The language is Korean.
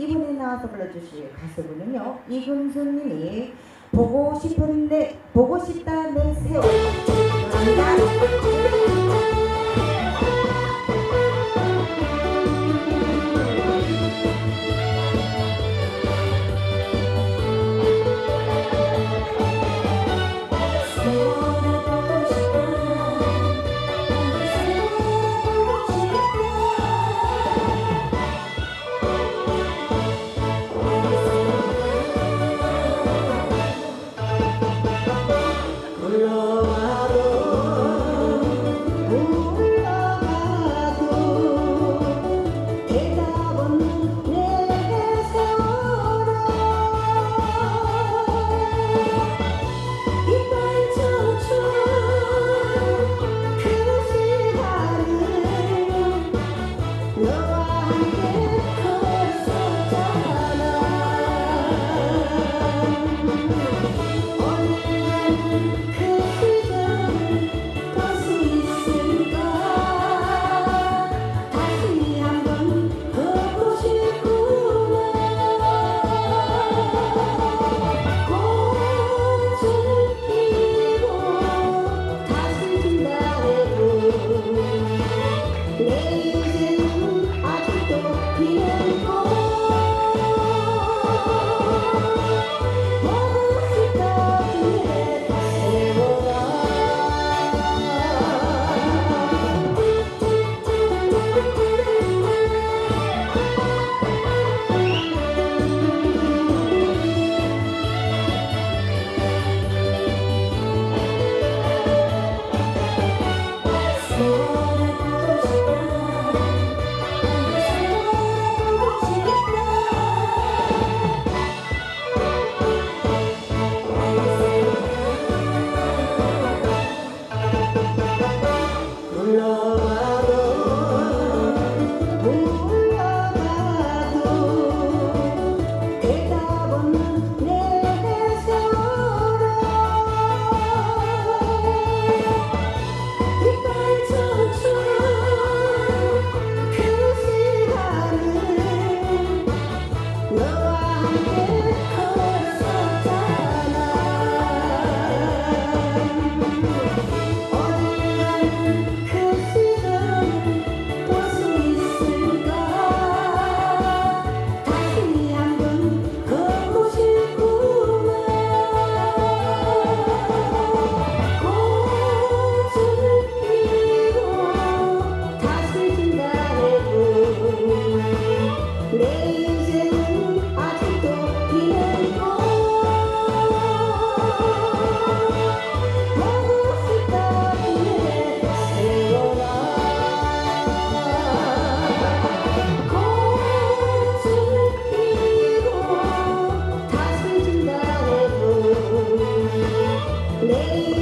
이번에 나와서 불러주실 가수분은요 이금수님이 보고 싶은데 보고 싶다 내 세월 노래입니다. love. Amém.